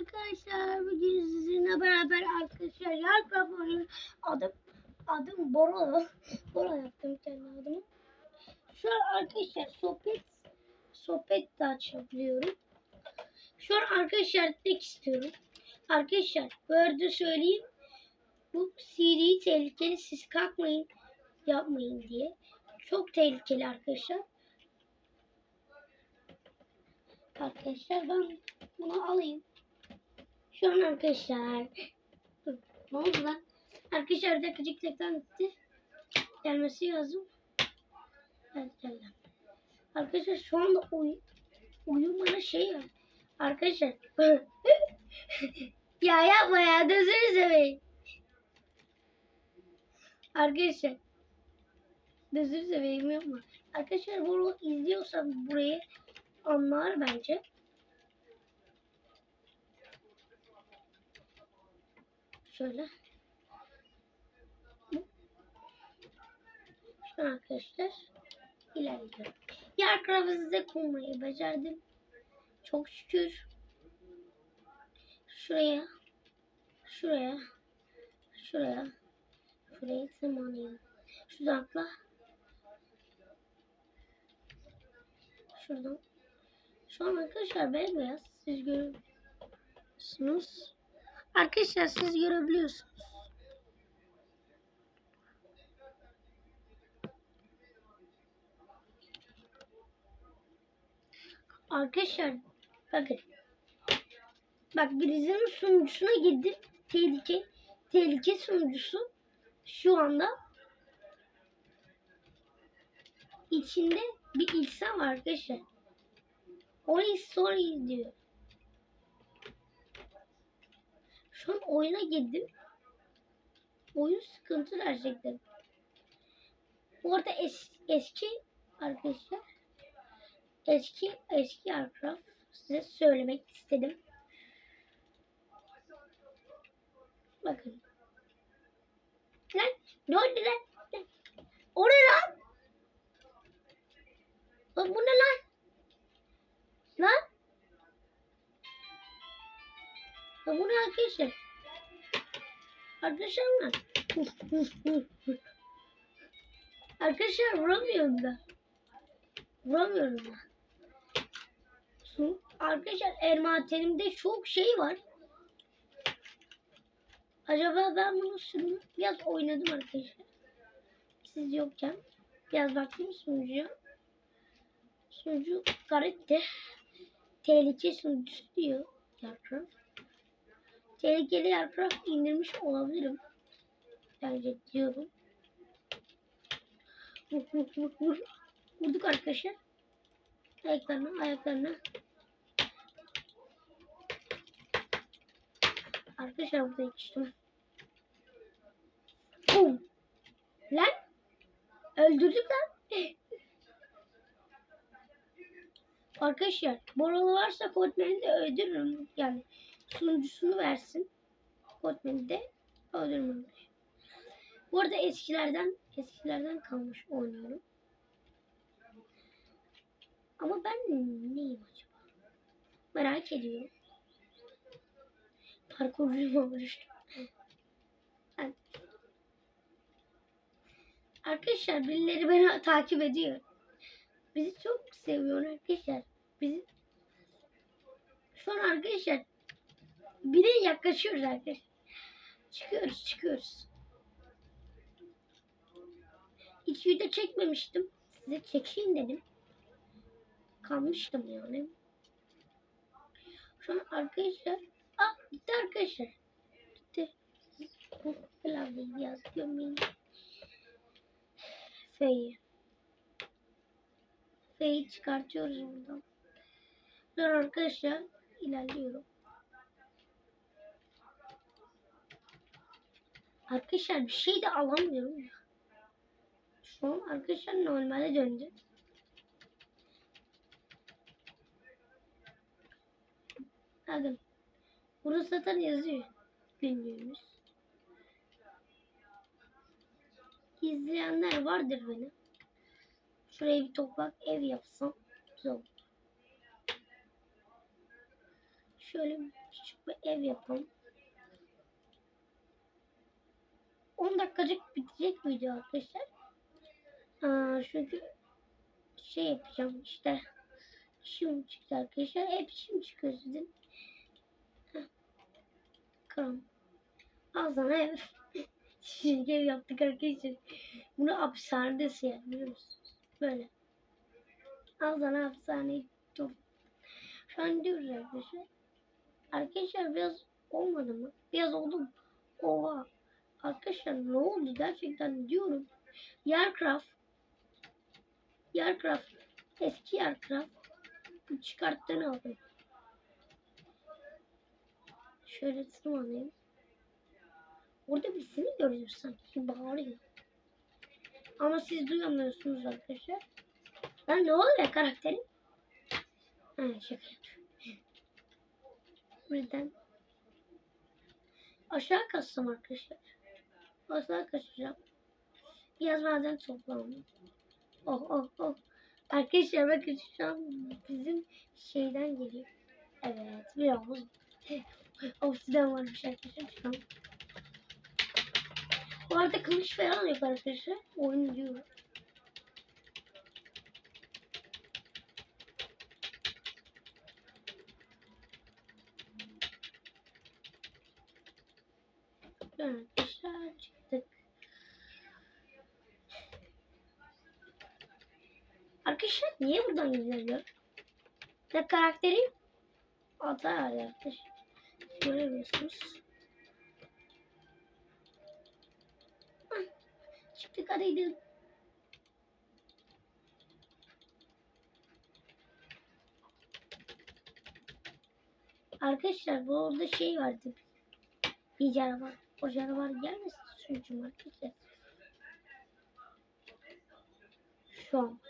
arkadaşlar. Bugün sizinle beraber arkadaşlar Yarcraft oynuyoruz. Adım, adım Bora. Bora yaptım kendi adımı. Şu an arkadaşlar sohbet sohbet de açabiliyorum. Şu an arkadaşlar tek istiyorum. Arkadaşlar arada söyleyeyim. Bu CD tehlikeli siz kalkmayın yapmayın diye. Çok tehlikeli arkadaşlar. Arkadaşlar ben bunu alayım. Şu an arkadaşlar. Ne oldu lan? Arkadaşlar bir dakika cikletten gitti. Gelmesi lazım. Evet geldi. Arkadaşlar şu anda uy uyumana şey var. Arkadaşlar. ya yapma ya. Gözünü seveyim. Arkadaşlar. Gözünü seveyim yapma. Arkadaşlar bunu izliyorsam burayı anlar bence. Şöyle. Şu arkadaşlar ilerliyorum. Yer size kurmayı becerdim. Çok şükür. Şuraya. Şuraya. Şuraya. Şuraya tırmanayım. Şuradan atla. Şuradan. Şu an arkadaşlar beyaz. Siz görüyorsunuz. Arkadaşlar siz görebiliyorsunuz. Arkadaşlar bakın. Bak birisinin sunucusuna girdim. Tehlike tehlike sunucusu şu anda içinde bir insan var arkadaşlar. Orayı sorry diyor. Şu an oyuna girdim. Oyun sıkıntı gerçekten. Bu arada es, eski arkadaşlar eski eski Warcraft size söylemek istedim. Bakın. Lan ne oldu lan? O ne lan? Bu ne lan? Lan? Ya bu ne arkadaşlar? Arkadaşlar mı? arkadaşlar vuramıyorum da. Vuramıyorum da. Arkadaşlar envanterimde çok şey var. Acaba ben bunu sürüm biraz oynadım arkadaşlar. Siz yokken. Biraz baktım sunucuya. Sunucu garipti. Tehlike sunucusu diyor. Yarcraft. Tehlikeli Yarcraft indirmiş olabilirim. Bence diyorum. Vur vur vur vur. Vurduk arkadaşlar. Ayaklarına ayaklarına. Arkadaşlar burada yetiştim. Bum. Lan. Öldürdük lan. Arkadaşlar Boralı varsa Kodman'i de öldürürüm. Yani sunucusunu versin. Kodman'i de öldürürüm. Bu arada eskilerden eskilerden kalmış oynuyorum. Ama ben neyim acaba? Merak ediyorum. Parkurcuyum olmuştum. Ben- Arkadaşlar birileri beni takip ediyor. Bizi çok seviyor arkadaşlar. Bizi şu an arkadaşlar bire yaklaşıyoruz arkadaşlar. Çıkıyoruz çıkıyoruz. Hiç video çekmemiştim. Size çekeyim dedim. Kalmıştım yani. Şu an arkadaşlar ah gitti arkadaşlar. Gitti. Klavyeyi biraz gömeyim. F'yi. F'yi çıkartıyoruz buradan. Sonra arkadaşlar ilerliyorum. Arkadaşlar bir şey de alamıyorum ya. Şu an arkadaşlar normale döndü. Bakın. Burada zaten yazıyor. Günlüğümüz. İzleyenler vardır beni. Şuraya bir toprak ev yapsam güzel olur. Şöyle küçük bir ev yapalım. 10 dakikacık bitecek video arkadaşlar. Aa, çünkü şey yapacağım işte. İşim çıktı arkadaşlar. Hep işim çıkıyor sizin. Kram. Al ev. Şimdi ev yaptık arkadaşlar. Bunu hapishanede yani biliyor musunuz? Böyle. Al sana hapishaneyi dur. Şu an diyoruz arkadaşlar. Arkadaşlar biraz olmadı mı? Biraz oldu mu? Oha. Arkadaşlar ne oldu gerçekten diyorum. Yarcraft. Yarcraft. Eski Yarcraft. Çıkarttığını aldım. Şöyle tırmanayım. Orada birisini görüyoruz sanki. Bağırıyor. Ama siz duyamıyorsunuz arkadaşlar. Lan ne oluyor karakterim? Ha şaka yapıyorum. Buradan aşağı kaçsam arkadaşlar. Aşağı kaçacağım. Biraz maden toplamam. Oh oh oh. Arkadaşlar bakın şu bizim şeyden geliyor. Evet bir havuz. Obsidian varmış arkadaşlar çıkalım. Bu arada kılıç falan yok arkadaşlar. Oyun diyor. Arkadaşlar çıktık. Arkadaşlar niye buradan gidiyor? Ne karakteri? Adı arkadaşlar. Göremiyorsunuz. Çıktık hadi. Arkadaşlar bu orada şey vardı. Bir canavar. O canavar gelmesin sunucum arkadaşlar. Şu an.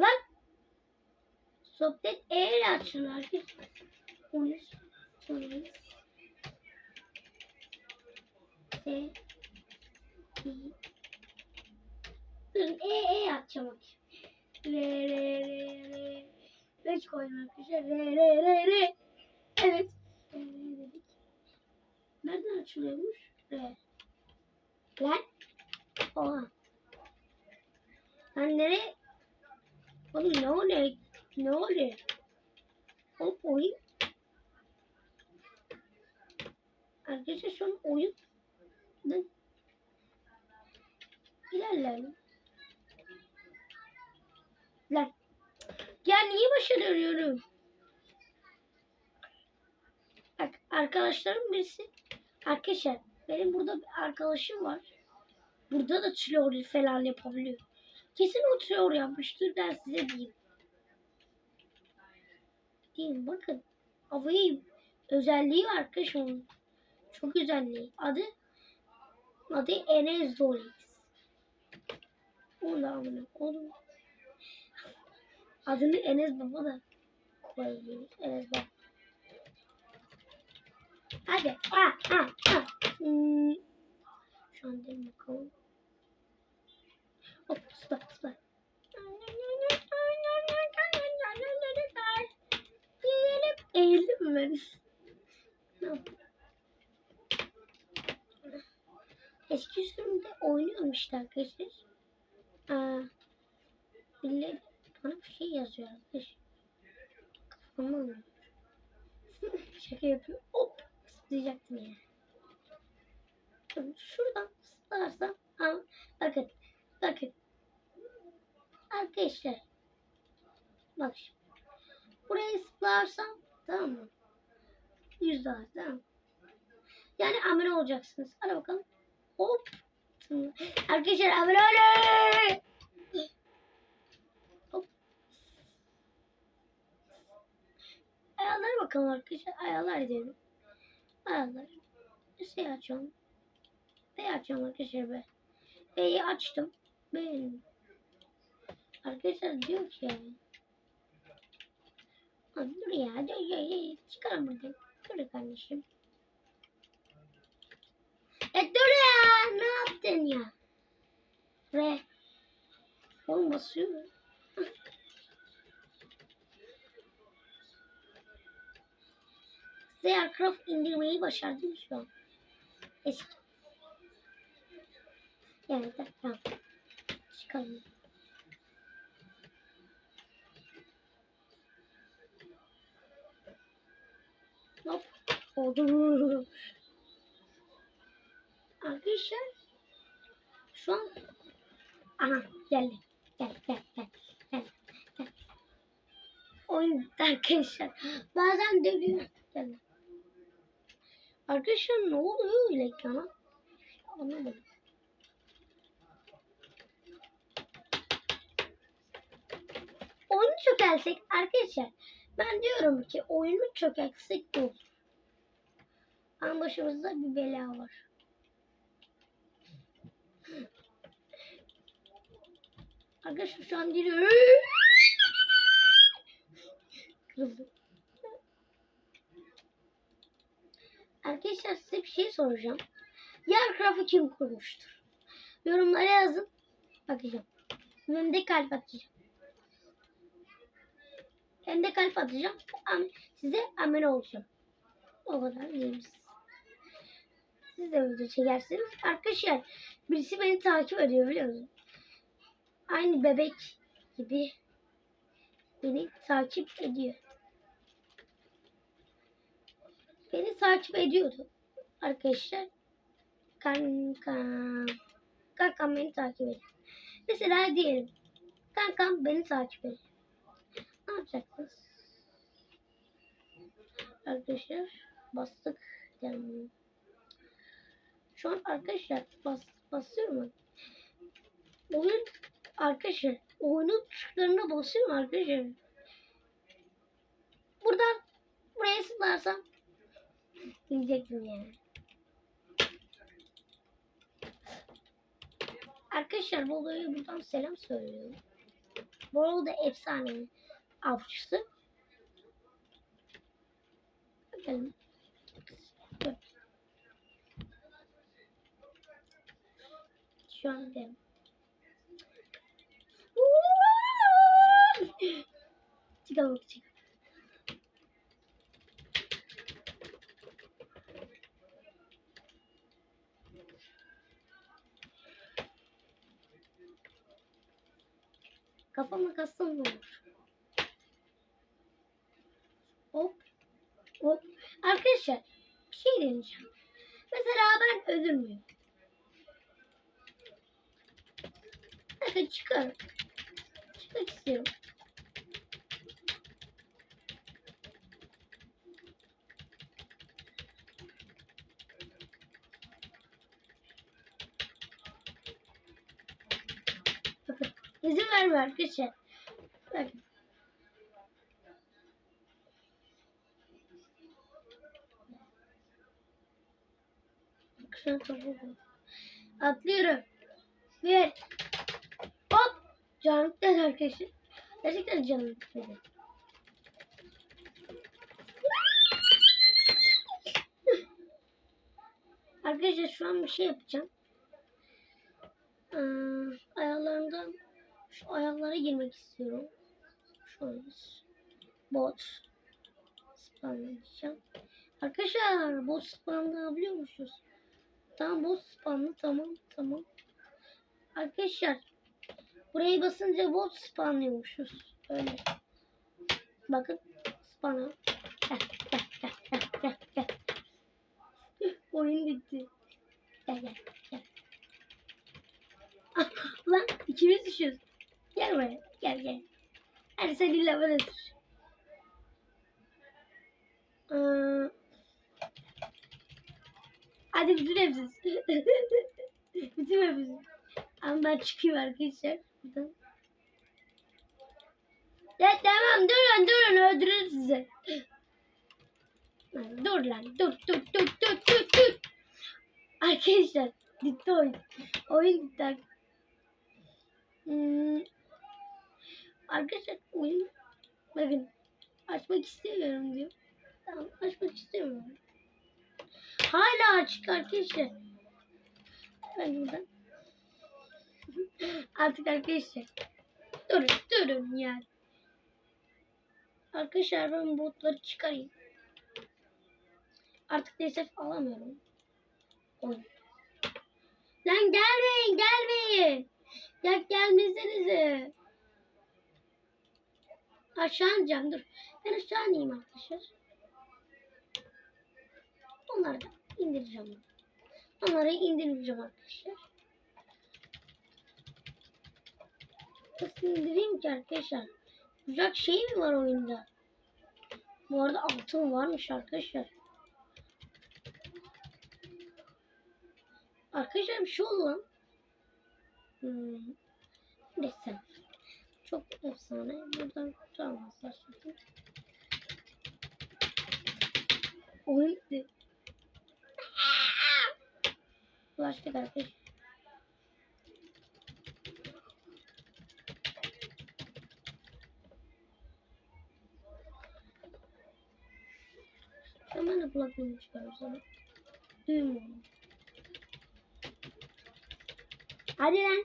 Lan! Sohbet eğer açılır arkadaşlar. Onu söyleyeyim. E, i, Durun e e bakayım. Re re re re. Beş koydum arkadaşlar. Re re re re. Evet. Re re. Nereden açılıyormuş? Re. Lan. Oha. Lan nereye? Oğlum ne oluyor? Ne oluyor? O oyun. Arkadaşlar şu an oyun. Lan. İlerleyelim. Lan. Ya niye başarıyorum? Bak arkadaşlarım birisi. Arkadaşlar benim burada bir arkadaşım var. Burada da teori falan yapabiliyor. Kesin o teori yapmıştır ben size diyeyim. Diyeyim bakın. Havayı özelliği var arkadaş onun. Çok özelliği. Adı adı Enes Dolix. Onu da amına oğlum. Adını Enes Baba da koyuyoruz. Enes Baba. Hadi. Ah, ah, ah. Hmm. Şu an değil bakalım. Hop zıpla zıpla. Eğildim ben? Eski sürümde oynuyorum işte arkadaşlar. Aa, birileri bana bir şey yazıyor arkadaşlar. Kafamı alıyor. Şaka yapıyor. Hop zıplayacaktım ya. Şuradan zıplarsam al. Bakın. Bakın. Arkadaşlar. Bak şimdi. Buraya zıplarsam tamam mı? Yüz daha tamam. Yani amire olacaksınız. Hadi bakalım. Hop. Arkadaşlar amire olun. Hop. Ayarlara bakalım arkadaşlar. Ayarlar edelim. Ayarlar. Şey açıyorum. B'yi açıyorum arkadaşlar be. B'yi açtım. Beğendim. Arkadaşlar diyor ki yani. Abi dur ya. Dur, dur, dur. Çıkalım buradan. Dur kardeşim. E dur ya. Ne yaptın ya? Ve Oğlum basıyor. Size Aircraft indirmeyi başardım şu an. Eski. Yani tamam. Çıkalım. Oldu. Arkadaşlar şu an Aha geldi. Gel gel gel. Gel. gel. Oyun arkadaşlar. Bazen dönüyor. Gel. Arkadaşlar ne oluyor öyle ekrana? Anlamadım. Oyunu çökersek arkadaşlar ben diyorum ki oyunu çökersek de olur. Ama başımızda bir bela var. Arkadaşlar şu an geliyor. Kırıldı. Arkadaşlar size bir şey soracağım. Yarcraft'ı kim kurmuştur? Yorumlara yazın. Bakacağım. Hem de kalp atacağım. Hem de kalp atacağım. Size amel olacağım. O kadar diyeyim size. Siz de video çekersiniz. Arkadaşlar birisi beni takip ediyor biliyor musunuz? Aynı bebek gibi beni takip ediyor. Beni takip ediyordu arkadaşlar. Kankam. Kankam beni takip ediyor. Mesela diyelim. Kankam beni takip ediyor. Ne yapacaksınız? Arkadaşlar bastık. Yani. Şu an arkadaşlar bas, basıyorum. Oyun arkadaşlar oyunun tuşlarına basıyorum arkadaşlar. Buradan buraya sıklarsam diyecektim yani. Arkadaşlar Bolu'ya buradan selam söylüyorum. Bolu da efsane avcısı. Bakalım. Dur. Şu an gidelim. Çıkalım çıkalım. Kafama kassam ne olur? Hop. Hop. Arkadaşlar bir şey deneyeceğim. Mesela ben ölür müyüm? Bakın çıkar. Çıkmak istiyorum. Bakın izin vermiyor arkadaşlar. Bakın. Topu Atlıyorum. Bir. Dedi arkadaşlar. Gerçekten dedi. Arkadaşlar şu an bir şey yapacağım. Ee, ayarlarından şu ayarlara girmek istiyorum. Şöyle bot spamlayacağım. Arkadaşlar bot spamlayabiliyor musunuz? Tamam bot spamlı tamam tamam. Arkadaşlar burayı basınca bot spamlıyormuşuz. Öyle. Bakın spamla. Gel gel gel gel gel gel. Oyun bitti. Gel gel gel. Ah, lan ikimiz düşüyoruz. Gel buraya gel gel. Hadi sen illa bana düş. Ee, hadi bütün hepsiz. bütün hepsiz. Ama ben çıkayım arkadaşlar. Buradan. Ya tamam durun durun öldürürüm sizi. Dur lan dur dur dur dur dur dur. Arkadaşlar bitti oyun. Oyun bitti. Hmm. Arkadaşlar oyun bakın açmak istemiyorum diyor. Tamam açmak istemiyorum. Hala açık arkadaşlar. Ben buradan. Artık arkadaşlar Durun durun yani. Arkadaşlar ben botları çıkarayım. Artık DSF alamıyorum. Oyun. Lan gelmeyin gelmeyin. Ya gelmesenize. Aşağı ineceğim dur. Ben aşağı ineyim arkadaşlar. Onları da indireceğim. Onları indirmeyeceğim arkadaşlar. Nasıl indireyim arkadaşlar? Güzel şey mi var oyunda? Bu arada altın varmış arkadaşlar. Arkadaşlar bir şey oldu lan. Hmm. Neyse. Çok efsane. Buradan kurtaramazlar şimdi. Oyun. Ulaştık arkadaşlar. Hemen de kulaklığımı çıkarırsam. Duymuyorum. Hadi lan.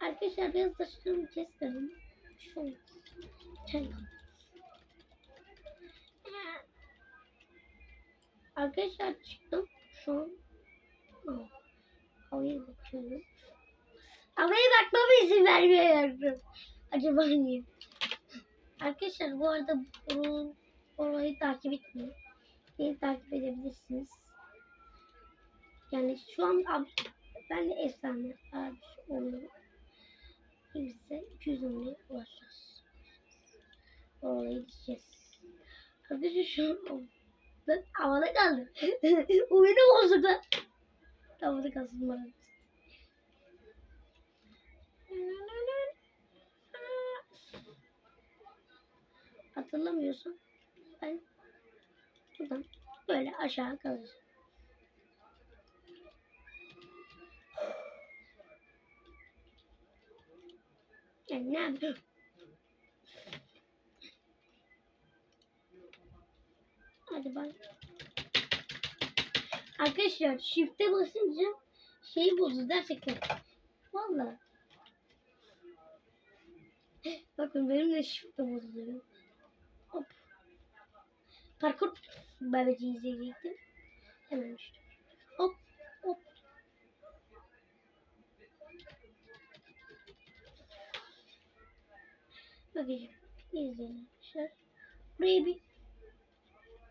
Arkadaşlar biraz saçlarımı kestim. Şu Arkadaşlar çıktım. Şu an havaya bakıyorum. Havaya bakmama izin vermiyor. Acaba niye? Arkadaşlar bu arada bunu orayı takip etmeyin. Beni takip edebilirsiniz. Yani şu an ab, ben de efsane abi oluyorum. Kimse 200 oraya ulaşacağız. Oraya gideceğiz. Arkadaşlar şu an ben havada kaldım. Oyunu bozdu lan. Havada kalsın bana. Hatırlamıyorsam ben buradan böyle aşağı kalacağım. Yani ne yapayım? Hadi bak. Arkadaşlar shift'e basınca şeyi bozdu gerçekten. Valla. Bakın benim de shift'e bozuluyor. Parkur babacı izleyecektim. Hemen işte. Hop hop. Bakacağım. İzleyin arkadaşlar. Buraya bir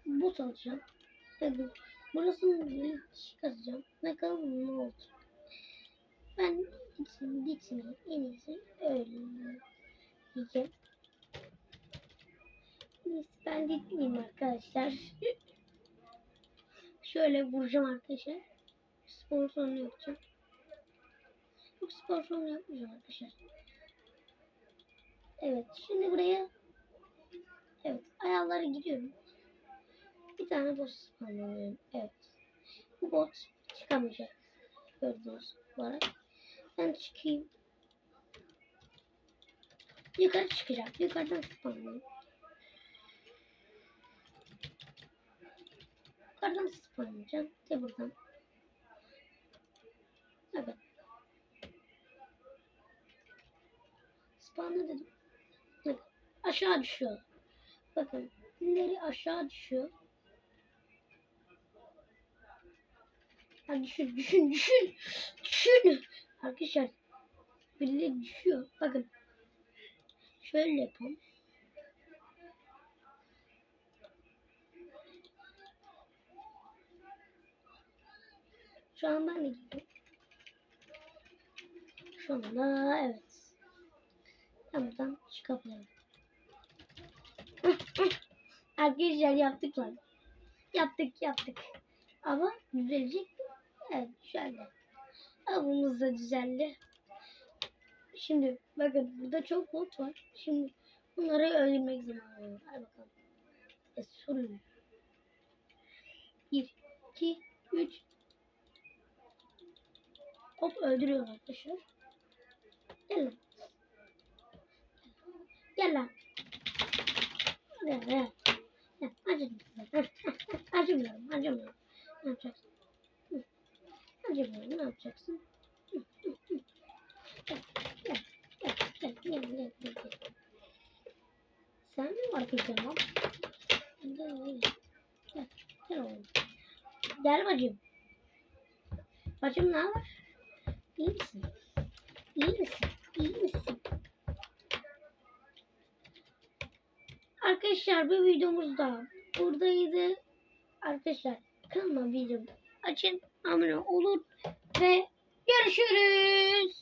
bot alacağım. Tabii. Burasını bir çıkaracağım. Bakalım ne olacak. Ben gitsin gitsin en iyisi öyle diyeceğim. Neyse ben gitmeyeyim arkadaşlar. Şöyle vuracağım arkadaşlar. Spor salonu yapacağım. Yok spor salonu yapmayacağım arkadaşlar. Evet şimdi buraya Evet ayarlara gidiyorum. Bir tane bot spamlıyorum. Evet. Bu bot çıkamayacak. Gördüğünüz olarak. Ben çıkayım. Yukarı çıkacak. Yukarıdan spamlıyorum. Yukarıdan spamlayacağım. De buradan. Evet. Spamla dedim. Evet. Aşağı düşüyor. Bakın. Leri aşağı düşüyor. Ha düşün, düşün, düşün. Düşün. Arkadaşlar. Birileri düşüyor. Bakın. Şöyle yapalım. Şu an ben de gidiyorum. Şu anda evet. Ben buradan çıkabilirim. Arkadaşlar yaptık lan. Yaptık yaptık. Ama düzelecek mi? Evet şöyle. Avımız da düzeldi. Şimdi bakın burada çok bot var. Şimdi bunları öldürmek zamanı. Hadi bakalım. E, sorun. 1, 2, 3. Hop öldürüyor arkadaşlar. Gel lan. Gel lan. Gel gel. Gel. Acımıyorum. Acımıyorum. Acımıyorum. Ne yapacaksın? Acımıyorum. Ne yapacaksın? Hı, hı. Gel. Gel gel gel. gel. Sen mi var kızım lan? Gel gel. Gel. Gel oğlum. Gel bacım. Bacım ne haber? İyi misin? İyi misin? İyi misin? Arkadaşlar bu videomuz da buradaydı. Arkadaşlar kanalıma video açın. Abone olun ve görüşürüz.